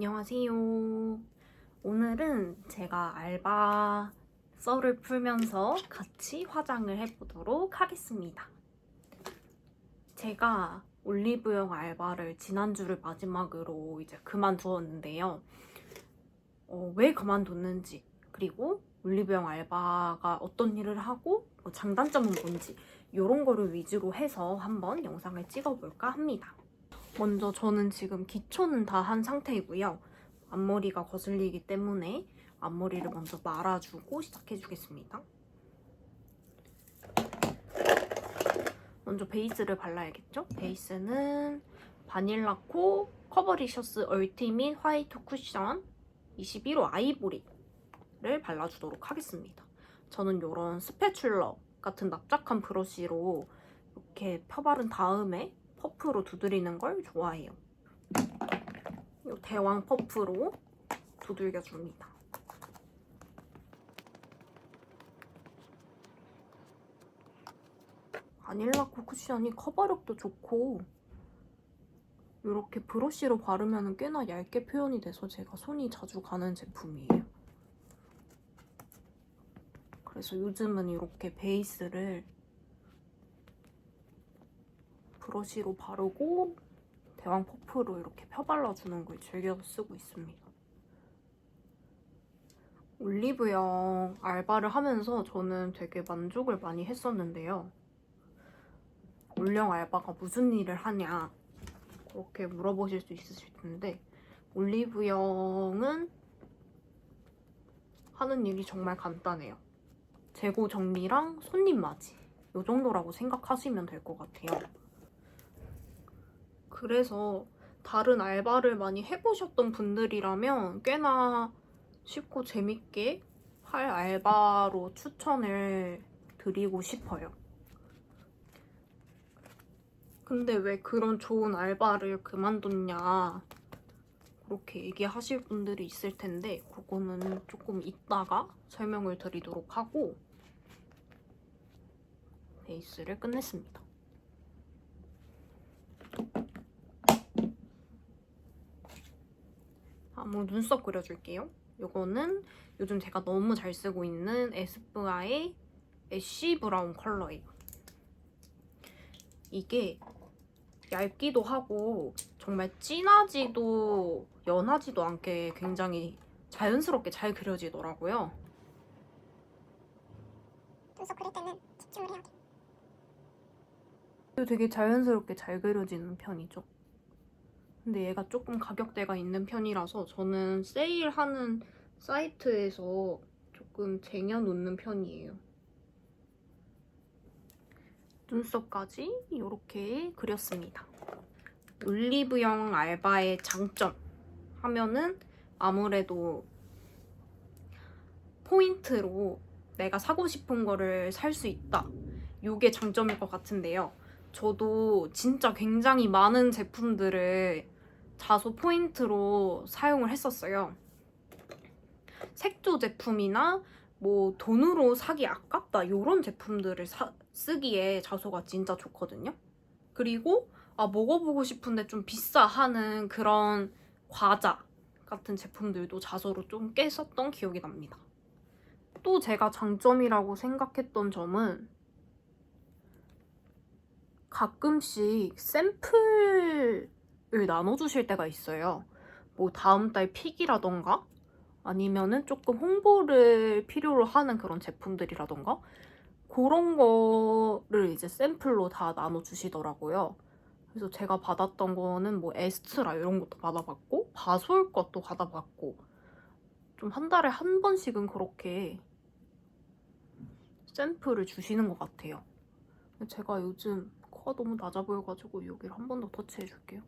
안녕하세요. 오늘은 제가 알바 썰을 풀면서 같이 화장을 해보도록 하겠습니다. 제가 올리브영 알바를 지난주를 마지막으로 이제 그만두었는데요. 어, 왜 그만뒀는지, 그리고 올리브영 알바가 어떤 일을 하고 뭐 장단점은 뭔지 이런 거를 위주로 해서 한번 영상을 찍어볼까 합니다. 먼저 저는 지금 기초는 다 한 상태이고요. 앞머리가 거슬리기 때문에 앞머리를 먼저 말아주고 시작해주겠습니다. 먼저 베이스를 발라야겠죠? 베이스는 바닐라코 커버리셔스 얼티밋 화이트 쿠션 21호 아이보리를 발라주도록 하겠습니다. 저는 이런 스패출러 같은 납작한 브러쉬로 이렇게 펴바른 다음에 퍼프로 두드리는 걸 좋아해요. 이 대왕 퍼프로 두들겨줍니다. 바닐라 코 쿠션이 커버력도 좋고 이렇게 브러쉬로 바르면 꽤나 얇게 표현이 돼서 제가 손이 자주 가는 제품이에요. 그래서 요즘은 이렇게 베이스를 브러쉬로 바르고 대왕 퍼프로 이렇게 펴발라주는 걸 즐겨서 쓰고 있습니다. 올리브영 알바를 하면서 저는 되게 만족을 많이 했었는데요. 올영 알바가 무슨 일을 하냐 그렇게 물어보실 수 있으실 텐데 올리브영은 하는 일이 정말 간단해요. 재고 정리랑 손님 맞이 이 정도라고 생각하시면 될 것 같아요. 그래서 다른 알바를 많이 해보셨던 분들이라면 꽤나 쉽고 재밌게 할 알바로 추천을 드리고 싶어요. 근데 왜 그런 좋은 알바를 그만뒀냐 그렇게 얘기하실 분들이 있을 텐데 그거는 조금 이따가 설명을 드리도록 하고 베이스를 끝냈습니다. 한번 눈썹 그려줄게요. 이거는 요즘 제가 너무 잘 쓰고 있는 에스쁘아의 애쉬 브라운 컬러예요. 이게 얇기도 하고 정말 진하지도 연하지도 않게 굉장히 자연스럽게 잘 그려지더라고요. 눈썹 그릴 때는 집중을 해야 돼. 되게 자연스럽게 잘 그려지는 편이죠. 근데 얘가 조금 가격대가 있는 편이라서 저는 세일하는 사이트에서 조금 쟁여놓는 편이에요. 눈썹까지 이렇게 그렸습니다. 올리브영 알바의 장점 하면은 아무래도 포인트로 내가 사고 싶은 거를 살 수 있다. 이게 장점일 것 같은데요. 저도 진짜 굉장히 많은 제품들을 자소 포인트로 사용을 했었어요. 색조 제품이나 뭐 돈으로 사기 아깝다 이런 제품들을 사, 쓰기에 자소가 진짜 좋거든요. 그리고 아 먹어보고 싶은데 좀 비싸 하는 그런 과자 같은 제품들도 자소로 좀 꽤 썼던 기억이 납니다. 또 제가 장점이라고 생각했던 점은 가끔씩 샘플 을 나눠주실 때가 있어요. 뭐 다음 달 픽이라던가 아니면은 조금 홍보를 필요로 하는 그런 제품들이라던가 그런 거를 이제 샘플로 다 나눠주시더라고요. 그래서 제가 받았던 거는 뭐 에스트라 이런 것도 받아봤고 바솔 것도 받아봤고 좀 한 달에 한 번씩은 그렇게 샘플을 주시는 것 같아요. 제가 요즘 코가 너무 낮아 보여가지고 여기를 한 번 더 터치해줄게요.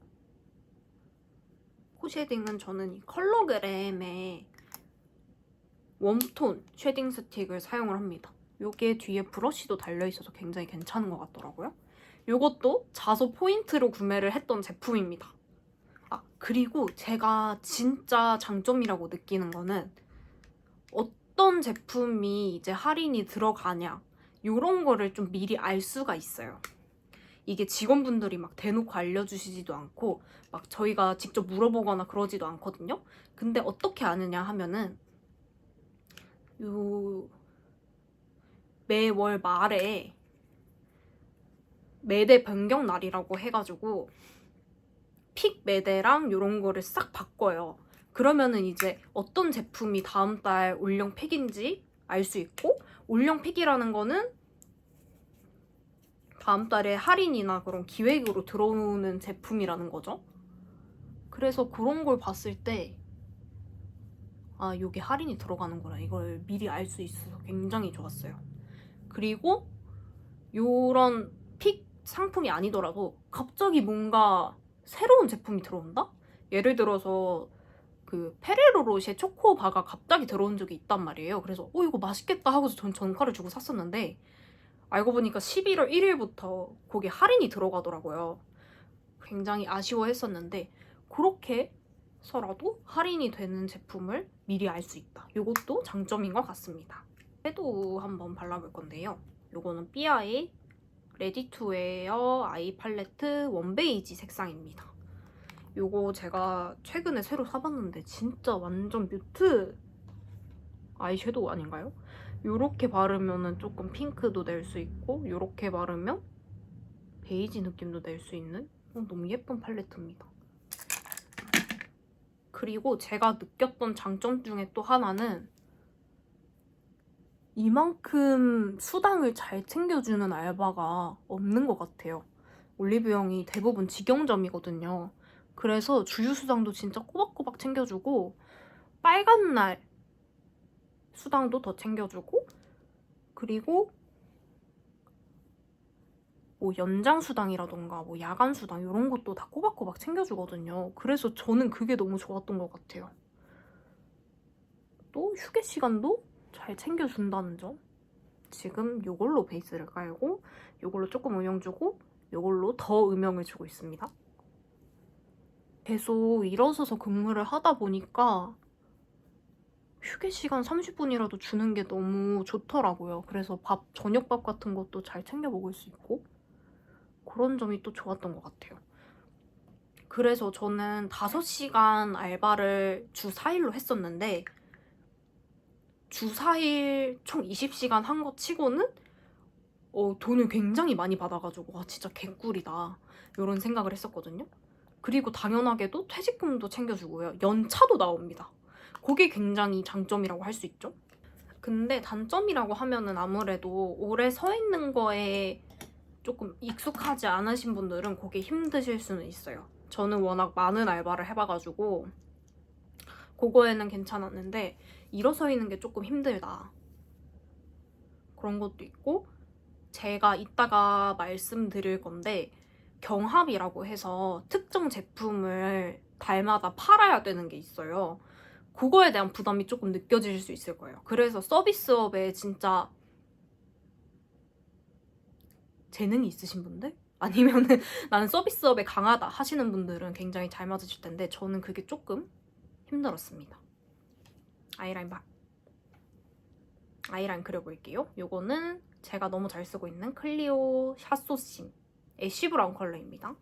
코 쉐딩은 저는 이 컬러그램의 웜톤 쉐딩 스틱을 사용을 합니다. 이게 뒤에 브러쉬도 달려있어서 굉장히 괜찮은 것 같더라고요. 이것도 자소 포인트로 구매를 했던 제품입니다. 아, 그리고 제가 진짜 장점이라고 느끼는 거는 어떤 제품이 이제 할인이 들어가냐 이런 거를 좀 미리 알 수가 있어요. 이게 직원분들이 막 대놓고 알려주시지도 않고 막 저희가 직접 물어보거나 그러지도 않거든요. 근데 어떻게 아느냐 하면은 요 매월 말에 매대 변경 날이라고 해가지고 픽 매대랑 이런 거를 싹 바꿔요. 그러면은 이제 어떤 제품이 다음 달 올영 픽인지 알 수 있고 올영 픽이라는 거는 다음 달에 할인이나 그런 기획으로 들어오는 제품이라는 거죠. 그래서 그런 걸 봤을 때 아, 요게 할인이 들어가는구나. 이걸 미리 알 수 있어서 굉장히 좋았어요. 그리고 요런 픽 상품이 아니더라도 갑자기 뭔가 새로운 제품이 들어온다? 예를 들어서 그 페레로 로쉐 초코바가 갑자기 들어온 적이 있단 말이에요. 그래서 어 이거 맛있겠다 하고서 전 전가를 주고 샀었는데 알고 보니까 11월 1일부터 거기에 할인이 들어가더라고요. 굉장히 아쉬워했었는데 그렇게 서라도 할인이 되는 제품을 미리 알 수 있다. 이것도 장점인 것 같습니다. 섀도우 한번 발라볼 건데요. 이거는 삐아의 레디 투 웨어 아이 팔레트 원베이지 색상입니다. 요거 제가 최근에 새로 사봤는데 진짜 완전 뮤트 아이섀도우 아닌가요? 요렇게 바르면은 조금 핑크도 낼 수 있고 요렇게 바르면 베이지 느낌도 낼 수 있는 어, 너무 예쁜 팔레트입니다. 그리고 제가 느꼈던 장점 중에 또 하나는 이만큼 수당을 잘 챙겨주는 알바가 없는 것 같아요. 올리브영이 대부분 직영점이거든요. 그래서 주유수당도 진짜 꼬박꼬박 챙겨주고 빨간 날 수당도 더 챙겨주고 그리고 뭐 연장 수당이라던가 뭐 야간 수당 이런 것도 다 꼬박꼬박 챙겨주거든요. 그래서 저는 그게 너무 좋았던 것 같아요. 또 휴게 시간도 잘 챙겨준다는 점. 지금 이걸로 베이스를 깔고 이걸로 조금 음영 주고 이걸로 더 음영을 주고 있습니다. 계속 일어서서 근무를 하다 보니까 휴게 시간 30분이라도 주는 게 너무 좋더라고요. 그래서 밥, 저녁밥 같은 것도 잘 챙겨 먹을 수 있고 그런 점이 또 좋았던 것 같아요. 그래서 저는 5시간 알바를 주 4일로 했었는데 주 4일 총 20시간 한 거 치고는 어, 돈을 굉장히 많이 받아가지고 와 진짜 개꿀이다 이런 생각을 했었거든요. 그리고 당연하게도 퇴직금도 챙겨주고요. 연차도 나옵니다. 그게 굉장히 장점이라고 할 수 있죠. 근데 단점이라고 하면은 아무래도 오래 서 있는 거에 조금 익숙하지 않으신 분들은 그게 힘드실 수는 있어요. 저는 워낙 많은 알바를 해봐가지고 그거에는 괜찮았는데 일어서 있는 게 조금 힘들다. 그런 것도 있고 제가 이따가 말씀드릴 건데 경합이라고 해서 특정 제품을 달마다 팔아야 되는 게 있어요. 그거에 대한 부담이 조금 느껴질 수 있을 거예요. 그래서 서비스업에 진짜 재능이 있으신 분들? 아니면은 나는 서비스업에 강하다 하시는 분들은 굉장히 잘 맞으실 텐데 저는 그게 조금 힘들었습니다. 아이라인 바... 아이라인 그려볼게요. 요거는 제가 너무 잘 쓰고 있는 클리오 샷소심 애쉬 브라운 컬러입니다.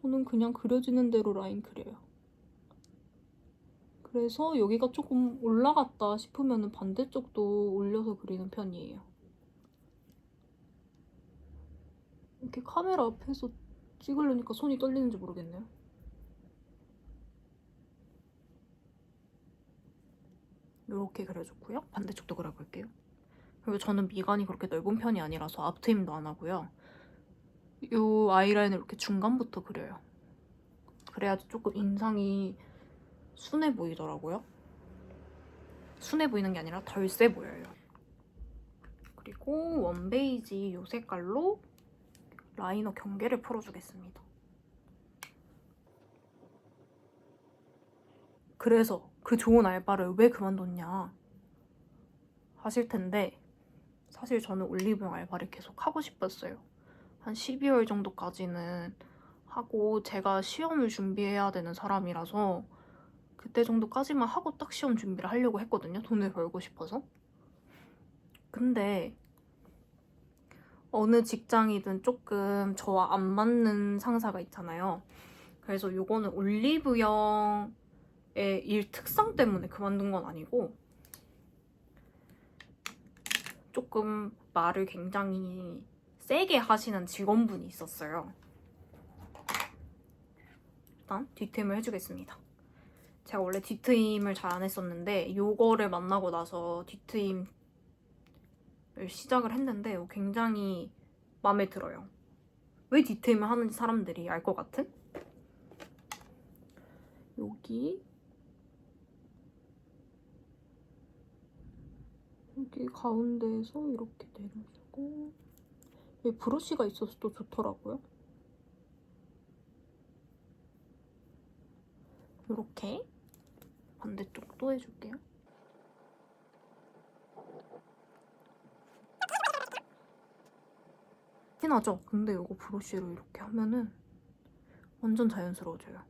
저는 그냥 그려지는 대로 라인 그려요. 그래서 여기가 조금 올라갔다 싶으면 반대쪽도 올려서 그리는 편이에요. 이렇게 카메라 앞에서 찍으려니까 손이 떨리는지 모르겠네요. 이렇게 그려줬고요. 반대쪽도 그려볼게요. 그리고 저는 미간이 그렇게 넓은 편이 아니라서 앞트임도 안 하고요. 이 아이라인을 이렇게 중간부터 그려요. 그래야지 조금 인상이 순해 보이더라고요. 순해 보이는 게 아니라 덜 세 보여요. 그리고 원베이지 이 색깔로 라이너 경계를 풀어주겠습니다. 그래서 그 좋은 알바를 왜 그만뒀냐 하실 텐데 사실 저는 올리브영 알바를 계속 하고 싶었어요. 한 12월 정도까지는 하고 제가 시험을 준비해야 되는 사람이라서 그때 정도까지만 하고 딱 시험 준비를 하려고 했거든요. 돈을 벌고 싶어서. 근데 어느 직장이든 조금 저와 안 맞는 상사가 있잖아요. 그래서 요거는 올리브영의 일 특성 때문에 그만둔 건 아니고 조금 말을 굉장히 세게 하시는 직원분이 있었어요. 일단 뒤트임을 해주겠습니다. 제가 원래 뒤트임을 잘 안 했었는데 요거를 만나고 나서 뒤트임 시작을 했는데 어, 굉장히 마음에 들어요. 왜 디테임을 하는지 사람들이 알 것 같은? 여기 여기 가운데에서 이렇게 내려주고 여기 브러쉬가 있어서 또 좋더라고요. 이렇게 반대쪽도 해줄게요. 티나죠? 근데 이거 브러쉬로 이렇게 하면은 완전 자연스러워져요.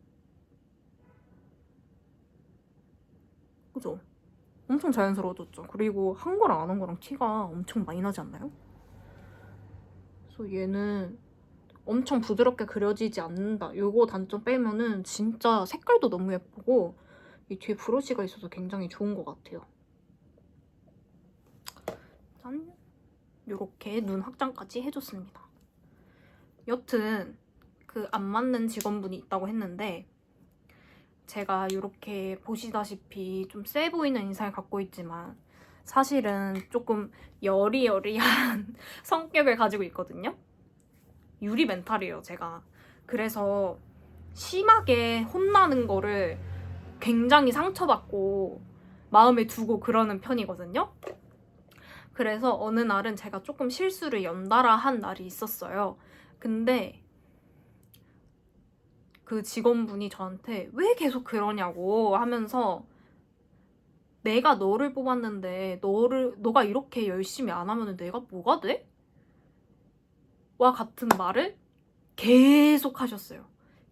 그죠? 엄청 자연스러워졌죠? 그리고 한 거랑 안 한 거랑 티가 엄청 많이 나지 않나요? 그래서 얘는 엄청 부드럽게 그려지지 않는다. 요거 단점 빼면은 진짜 색깔도 너무 예쁘고 이 뒤에 브러쉬가 있어서 굉장히 좋은 것 같아요. 짠! 요렇게 눈 확장까지 해줬습니다. 여튼 그 안 맞는 직원분이 있다고 했는데 제가 이렇게 보시다시피 좀 세 보이는 인상을 갖고 있지만 사실은 조금 여리여리한 성격을 가지고 있거든요. 유리 멘탈이에요, 제가. 그래서 심하게 혼나는 거를 굉장히 상처받고 마음에 두고 그러는 편이거든요. 그래서 어느 날은 제가 조금 실수를 연달아 한 날이 있었어요. 근데 그 직원분이 저한테 왜 계속 그러냐고 하면서 내가 너를 뽑았는데 너를 너가 이렇게 열심히 안 하면 내가 뭐가 돼? 와 같은 말을 계속 하셨어요.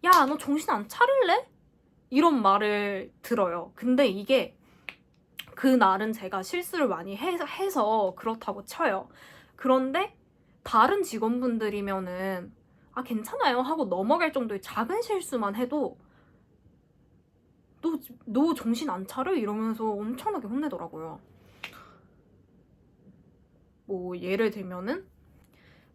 야, 너 정신 안 차릴래? 이런 말을 들어요. 근데 이게 그 날은 제가 실수를 많이 해, 해서 그렇다고 쳐요. 그런데 다른 직원분들이면은 아 괜찮아요 하고 넘어갈 정도의 작은 실수만 해도 너, 너 정신 안 차려? 이러면서 엄청나게 혼내더라고요. 뭐 예를 들면은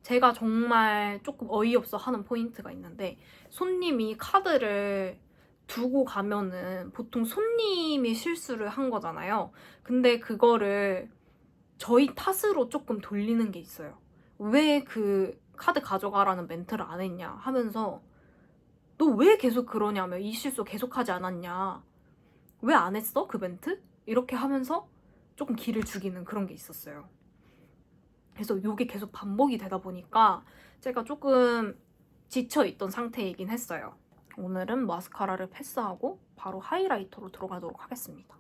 제가 정말 조금 어이없어 하는 포인트가 있는데 손님이 카드를 두고 가면은 보통 손님이 실수를 한 거잖아요. 근데 그거를 저희 탓으로 조금 돌리는 게 있어요. 왜 그 카드 가져가라는 멘트를 안 했냐 하면서 너 왜 계속 그러냐며 이 실수 계속 하지 않았냐 왜 안 했어 그 멘트? 이렇게 하면서 조금 기를 죽이는 그런 게 있었어요. 그래서 이게 계속 반복이 되다 보니까 제가 조금 지쳐있던 상태이긴 했어요. 오늘은 마스카라를 패스하고 바로 하이라이터로 들어가도록 하겠습니다.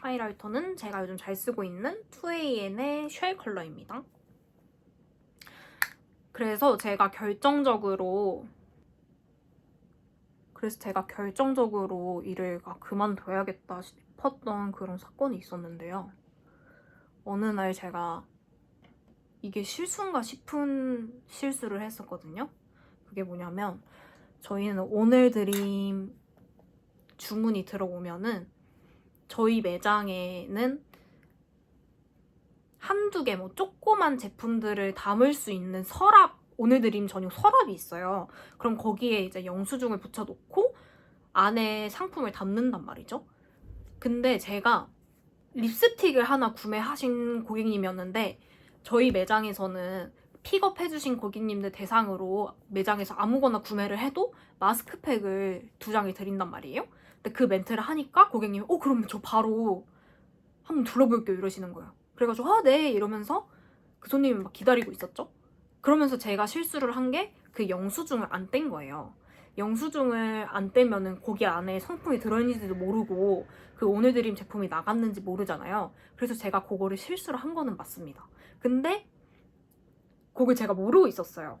하이라이터는 제가 요즘 잘 쓰고 있는 2AN의 쉘 컬러입니다. 그래서 제가 결정적으로 그래서 제가 결정적으로 일을 아, 그만둬야겠다 싶었던 그런 사건이 있었는데요. 어느 날 제가 이게 실수인가 싶은 실수를 했었거든요. 그게 뭐냐면 저희는 오늘 드림 주문이 들어오면은 저희 매장에는 한두 개 뭐 조그만 제품들을 담을 수 있는 서랍 오늘 드림 전용 서랍이 있어요. 그럼 거기에 이제 영수증을 붙여놓고 안에 상품을 담는단 말이죠. 근데 제가 립스틱을 하나 구매하신 고객님이었는데 저희 매장에서는 픽업해주신 고객님들 대상으로 매장에서 아무거나 구매를 해도 마스크팩을 두 장을 드린단 말이에요. 근데 그 멘트를 하니까 고객님이 어 그럼 저 바로 한번 둘러볼게요 이러시는 거예요. 그래가지고 아 네 이러면서 그 손님이 막 기다리고 있었죠. 그러면서 제가 실수를 한 게 그 영수증을 안 뗀 거예요. 영수증을 안 떼면은 거기 안에 상품이 들어있는지도 모르고 그 오늘 드림 제품이 나갔는지 모르잖아요. 그래서 제가 그거를 실수를 한 거는 맞습니다. 근데 그걸 제가 모르고 있었어요.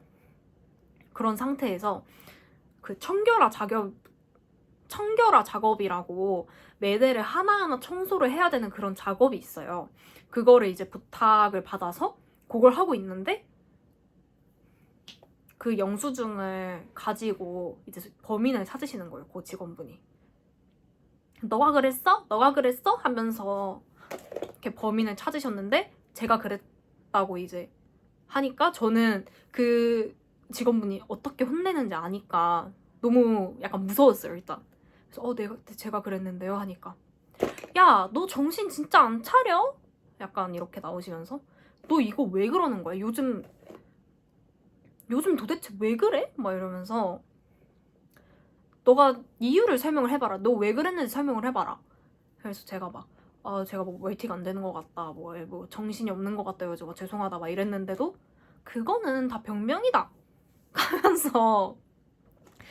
그런 상태에서 그 청결화 자격 청결화 작업이라고 매대를 하나하나 청소를 해야 되는 그런 작업이 있어요. 그거를 이제 부탁을 받아서 그걸 하고 있는데 그 영수증을 가지고 이제 범인을 찾으시는 거예요. 그 직원분이. 너가 그랬어? 너가 그랬어? 하면서 이렇게 범인을 찾으셨는데 제가 그랬다고 이제 하니까 저는 그 직원분이 어떻게 혼내는지 아니까 너무 약간 무서웠어요 일단 그래서 어 내가 제가 그랬는데요 하니까 야 너 정신 진짜 안 차려? 약간 이렇게 나오시면서 너 이거 왜 그러는 거야? 요즘 요즘 도대체 왜 그래? 막 이러면서 너가 이유를 설명을 해봐라. 너 왜 그랬는지 설명을 해봐라. 그래서 제가 막, 아, 제가 뭐 웨이팅 안 되는 것 같다. 뭐, 뭐 정신이 없는 것 같다. 요즘 죄송하다. 막 이랬는데도 그거는 다 병명이다. 하면서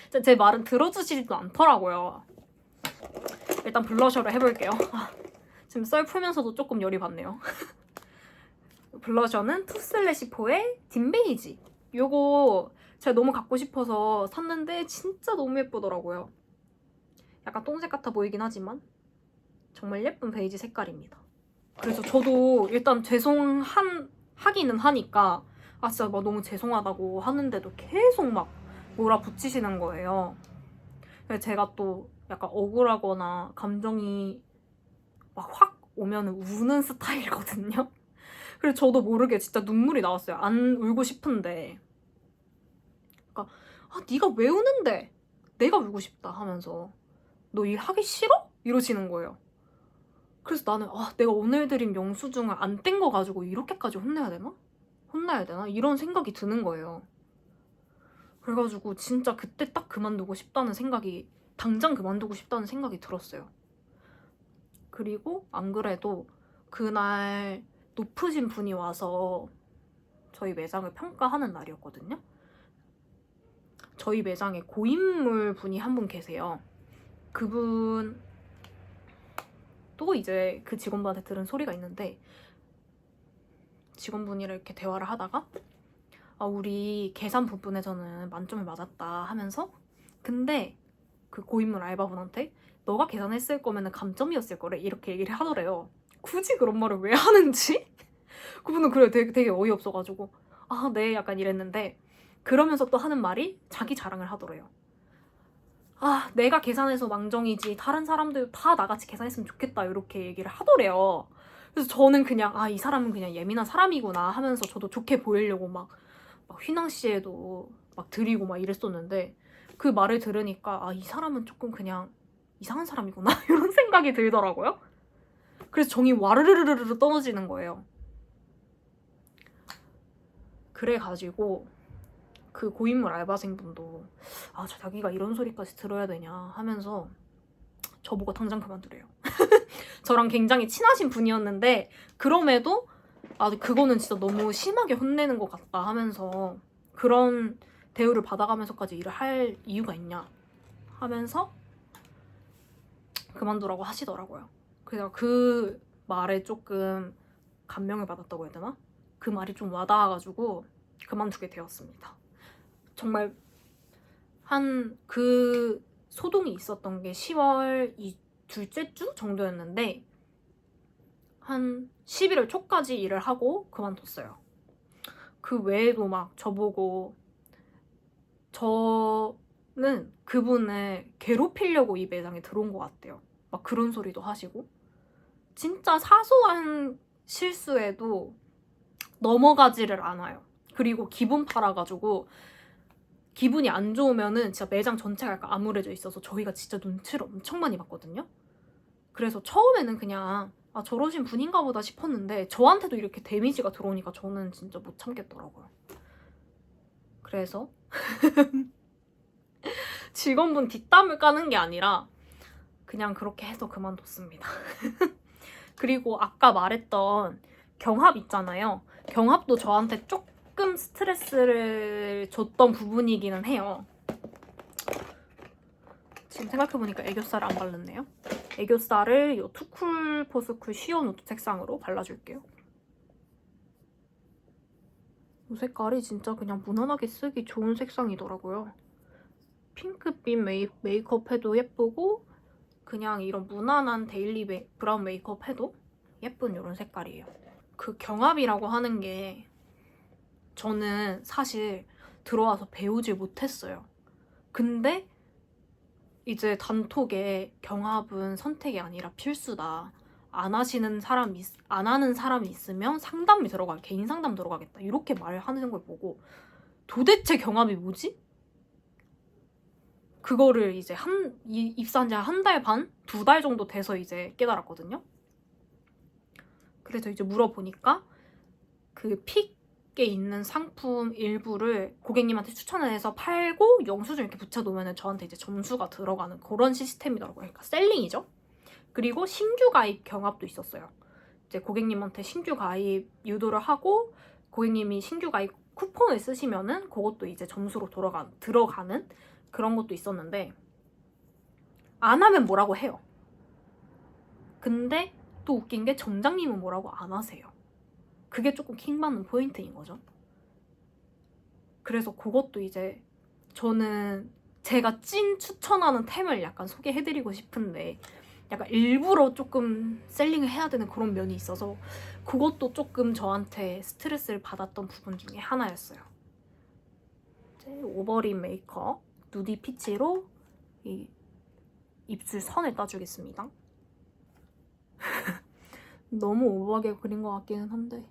제- 제 말은 들어주시지도 않더라고요. 일단 블러셔를 해볼게요. 아, 지금 썰 풀면서도 조금 열이 받네요. 블러셔는 투슬래시 포의 딘베이지. 요거 제가 너무 갖고 싶어서 샀는데 진짜 너무 예쁘더라고요. 약간 똥색 같아 보이긴 하지만 정말 예쁜 베이지 색깔입니다. 그래서 저도 일단 죄송한 하기는 하니까 아 진짜 막 너무 죄송하다고 하는데도 계속 막 몰아 붙이시는 거예요. 그래서 제가 또 약간 억울하거나 감정이 막 확 오면 우는 스타일이거든요. 그래서 저도 모르게 진짜 눈물이 나왔어요. 안 울고 싶은데. 그러니까 아 네가 왜 우는데? 내가 울고 싶다 하면서 너 일 하기 싫어? 이러시는 거예요. 그래서 나는 아 내가 오늘 드린 영수증을 안 뗀 거 가지고 이렇게까지 혼내야 되나? 혼나야 되나? 이런 생각이 드는 거예요. 그래가지고 진짜 그때 딱 그만두고 싶다는 생각이 당장 그만두고 싶다는 생각이 들었어요. 그리고 안 그래도 그날 높으신 분이 와서 저희 매장을 평가하는 날이었거든요. 저희 매장에 고인물 분이 한 분 계세요. 그분 또 이제 그 직원분한테 들은 소리가 있는데 직원분이랑 이렇게 대화를 하다가 아 우리 계산 부분에서는 만점을 맞았다 하면서 근데 그 고인물 알바분한테 너가 계산했을 거면은 감점이었을 거래 이렇게 얘기를 하더래요. 굳이 그런 말을 왜 하는지 그분은 그래 되게, 되게 어이없어가지고 아 네 약간 이랬는데 그러면서 또 하는 말이 자기 자랑을 하더래요. 아 내가 계산해서 망정이지 다른 사람들 다 나같이 계산했으면 좋겠다 이렇게 얘기를 하더래요. 그래서 저는 그냥 아 이 사람은 그냥 예민한 사람이구나 하면서 저도 좋게 보이려고 막, 막 휘낭시에도 막 드리고 막 이랬었는데 그 말을 들으니까 아 이 사람은 조금 그냥 이상한 사람이구나 이런 생각이 들더라고요. 그래서 정이 와르르르르 떨어지는 거예요. 그래가지고 그 고인물 알바생분도 아 자기가 이런 소리까지 들어야 되냐 하면서 저보고 당장 그만두래요. 저랑 굉장히 친하신 분이었는데 그럼에도 아 그거는 진짜 너무 심하게 혼내는 것 같다 하면서 그런 대우를 받아가면서까지 일을 할 이유가 있냐 하면서 그만두라고 하시더라고요. 그래서 그 말에 조금 감명을 받았다고 해야 되나? 그 말이 좀 와닿아가지고 그만두게 되었습니다. 정말 한 그 소동이 있었던 게 10월 이 둘째 주 정도였는데 한 11월 초까지 일을 하고 그만뒀어요. 그 외에도 막 저보고 저는 그분을 괴롭히려고 이 매장에 들어온 것 같대요. 막 그런 소리도 하시고 진짜 사소한 실수에도 넘어가지를 않아요. 그리고 기분 팔아가지고 기분이 안 좋으면은 진짜 매장 전체가 약간 암울해져 있어서 저희가 진짜 눈치를 엄청 많이 봤거든요. 그래서 처음에는 그냥 아 저러신 분인가 보다 싶었는데 저한테도 이렇게 데미지가 들어오니까 저는 진짜 못 참겠더라고요. 그래서 직원분 뒷담을 까는 게 아니라 그냥 그렇게 해서 그만뒀습니다. 그리고 아까 말했던 경합 있잖아요. 경합도 저한테 조금 스트레스를 줬던 부분이기는 해요. 지금 생각해보니까 애교살을 안 발랐네요. 애교살을 이 투쿨 포스쿨 시어 누드 색상으로 발라줄게요. 이 색깔이 진짜 그냥 무난하게 쓰기 좋은 색상이더라고요. 핑크빛 메이, 메이크업 해도 예쁘고 그냥 이런 무난한 데일리 메, 브라운 메이크업 해도 예쁜 이런 색깔이에요. 그 경합이라고 하는 게 저는 사실 들어와서 배우질 못했어요. 근데 이제 단톡에 경합은 선택이 아니라 필수다. 안 하시는 사람 있, 안 하는 사람이 있으면 상담이 들어가 개인 상담 들어가겠다 이렇게 말하는 걸 보고 도대체 경합이 뭐지? 그거를 이제 한 이- 입사한 지 한 달 반, 두 달 정도 돼서 이제 깨달았거든요. 그래서 이제 물어보니까 그 픽에 있는 상품 일부를 고객님한테 추천을 해서 팔고 영수증 이렇게 붙여놓으면 저한테 이제 점수가 들어가는 그런 시스템이더라고요. 그러니까 셀링이죠. 그리고 신규 가입 경합도 있었어요. 이제 고객님한테 신규 가입 유도를 하고 고객님이 신규 가입 쿠폰을 쓰시면은 그것도 이제 점수로 돌아가, 들어가는 그런 것도 있었는데 안 하면 뭐라고 해요. 근데 또 웃긴 게 점장님은 뭐라고 안 하세요. 그게 조금 킹받는 포인트인 거죠. 그래서 그것도 이제 저는 제가 찐 추천하는 템을 약간 소개해드리고 싶은데 약간 일부러 조금 셀링을 해야 되는 그런 면이 있어서 그것도 조금 저한테 스트레스를 받았던 부분 중에 하나였어요. 이제 오버립 메이크업 누디 피치로 이 입술 선을 따주겠습니다. 너무 오버하게 그린 것 같기는 한데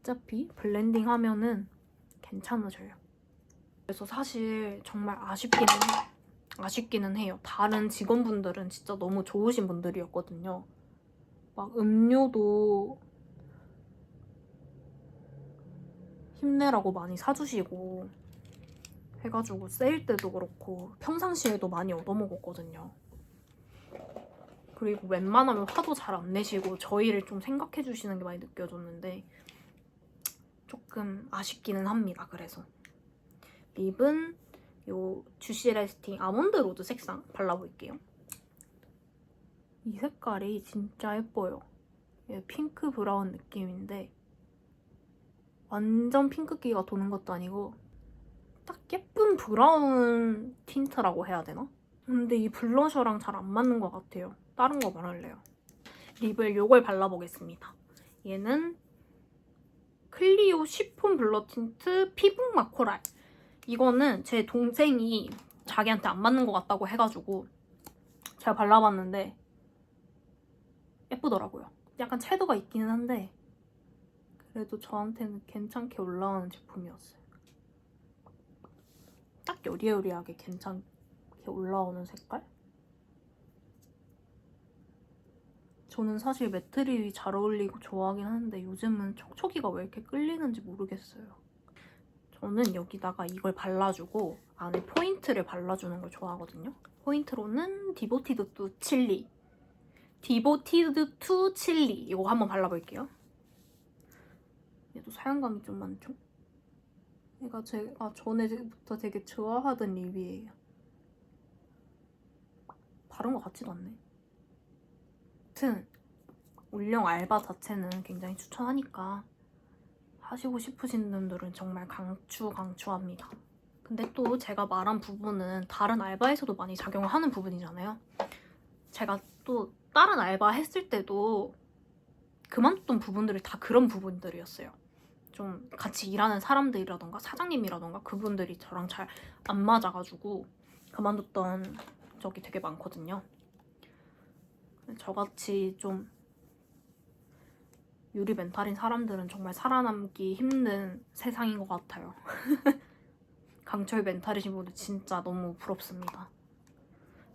어차피 블렌딩 하면은 괜찮아져요. 그래서 사실 정말 아쉽기는. 아쉽기는 해요. 다른 직원분들은 진짜 너무 좋으신 분들이었거든요. 막 음료도 힘내라고 많이 사주시고 해가지고 세일 때도 그렇고 평상시에도 많이 얻어먹었거든요. 그리고 웬만하면 화도 잘 안 내시고 저희를 좀 생각해 주시는 게 많이 느껴졌는데 조금 아쉽기는 합니다. 그래서 립은 요 주시 레스팅 아몬드 로즈 색상 발라볼게요. 이 색깔이 진짜 예뻐요. 얘 핑크 브라운 느낌인데 완전 핑크기가 도는 것도 아니고 딱 예쁜 브라운 틴트라고 해야 되나? 근데 이 블러셔랑 잘 안 맞는 것 같아요. 다른 거 말할래요. 립을 요걸 발라보겠습니다. 얘는 클리오 쉬폰 블러 틴트 피부 마코랄. 이거는 제 동생이 자기한테 안 맞는 것 같다고 해가지고 제가 발라봤는데 예쁘더라고요. 약간 채도가 있기는 한데 그래도 저한테는 괜찮게 올라오는 제품이었어요. 딱 여리여리하게 괜찮게 올라오는 색깔? 저는 사실 매트립이 잘 어울리고 좋아하긴 하는데 요즘은 촉촉이가 왜 이렇게 끌리는지 모르겠어요. 저는 여기다가 이걸 발라주고 안에 포인트를 발라주는 걸 좋아하거든요. 포인트로는 디보티드 투 칠리. 디보티드 투 칠리. 이거 한번 발라볼게요. 얘도 사용감이 좀 많죠? 얘가 제가 전에부터 되게 좋아하던 립이에요. 바른 것 같지도 않네. 아무튼 올영 알바 자체는 굉장히 추천하니까 하시고 싶으신 분들은 정말 강추 강추합니다. 근데 또 제가 말한 부분은 다른 알바에서도 많이 작용을 하는 부분이잖아요. 제가 또 다른 알바 했을 때도 그만뒀던 부분들이 다 그런 부분들이었어요. 좀 같이 일하는 사람들이라던가 사장님이라던가 그분들이 저랑 잘 안 맞아가지고 그만뒀던 적이 되게 많거든요. 저같이 좀 유리 멘탈인 사람들은 정말 살아남기 힘든 세상인 것 같아요. 강철 멘탈이신 분들 진짜 너무 부럽습니다.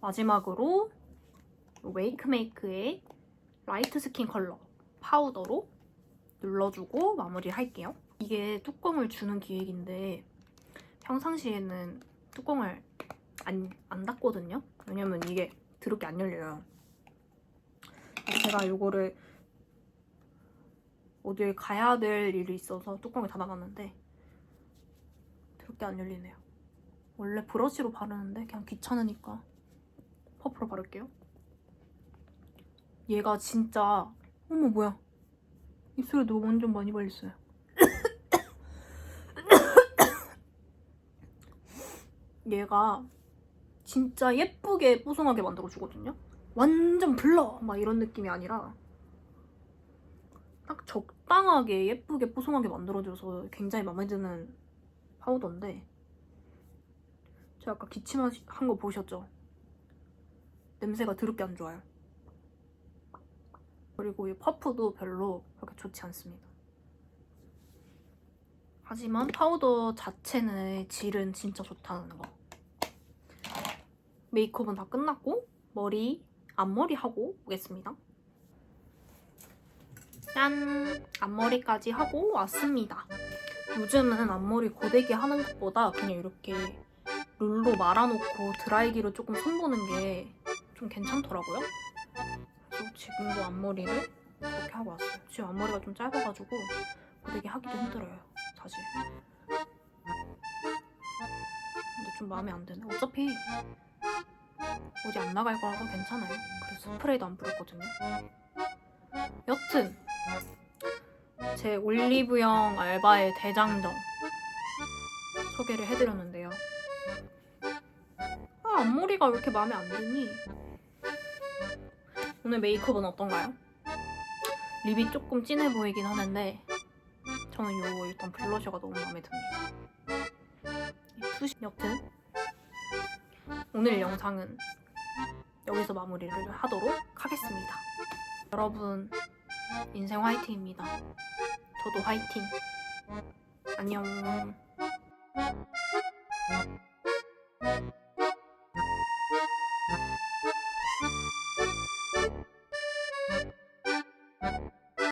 마지막으로 웨이크메이크의 라이트 스킨 컬러 파우더로 눌러주고 마무리를 할게요. 이게 뚜껑을 주는 기획인데 평상시에는 뚜껑을 안, 안 닫거든요. 왜냐면 이게 드럽게 안 열려요. 제가 이거를 어디에 가야 될 일이 있어서 뚜껑을 닫아놨는데 그렇게 안 열리네요. 원래 브러쉬로 바르는데 그냥 귀찮으니까 퍼프로 바를게요. 얘가 진짜 어머 뭐야 입술에 너무 완전 많이 발렸어요. 얘가 진짜 예쁘게 뽀송하게 만들어 주거든요. 완전 블러 막 이런 느낌이 아니라 딱 적당하게 예쁘게 뽀송하게 만들어줘서 굉장히 마음에 드는 파우더인데 제가 아까 기침한 거 보셨죠? 냄새가 더럽게 안 좋아요. 그리고 이 퍼프도 별로 그렇게 좋지 않습니다. 하지만 파우더 자체는 질은 진짜 좋다는 거. 메이크업은 다 끝났고 머리, 앞머리 하고 오겠습니다. 짠! 앞머리까지 하고 왔습니다. 요즘은 앞머리 고데기 하는 것보다 그냥 이렇게 롤로 말아놓고 드라이기로 조금 손보는 게 좀 괜찮더라고요. 지금도 앞머리를 이렇게 하고 왔어요. 지금 앞머리가 좀 짧아가지고 고데기 하기도 힘들어요, 사실. 근데 좀 마음에 안 드네. 어차피 어디 안 나갈 거라서 괜찮아요. 그래서 스프레이도 안 뿌렸거든요. 여튼 제 올리브영 알바의 대장정 소개를 해드렸는데요. 아, 앞머리가 왜 이렇게 마음에 안 드니? 오늘 메이크업은 어떤가요? 립이 조금 진해 보이긴 하는데 저는 요 일단 블러셔가 너무 마음에 듭니다. 이 푸시 여튼 오늘 영상은 여기서 마무리를 하도록 하겠습니다. 여러분 인생 화이팅입니다. 저도 화이팅. 안녕.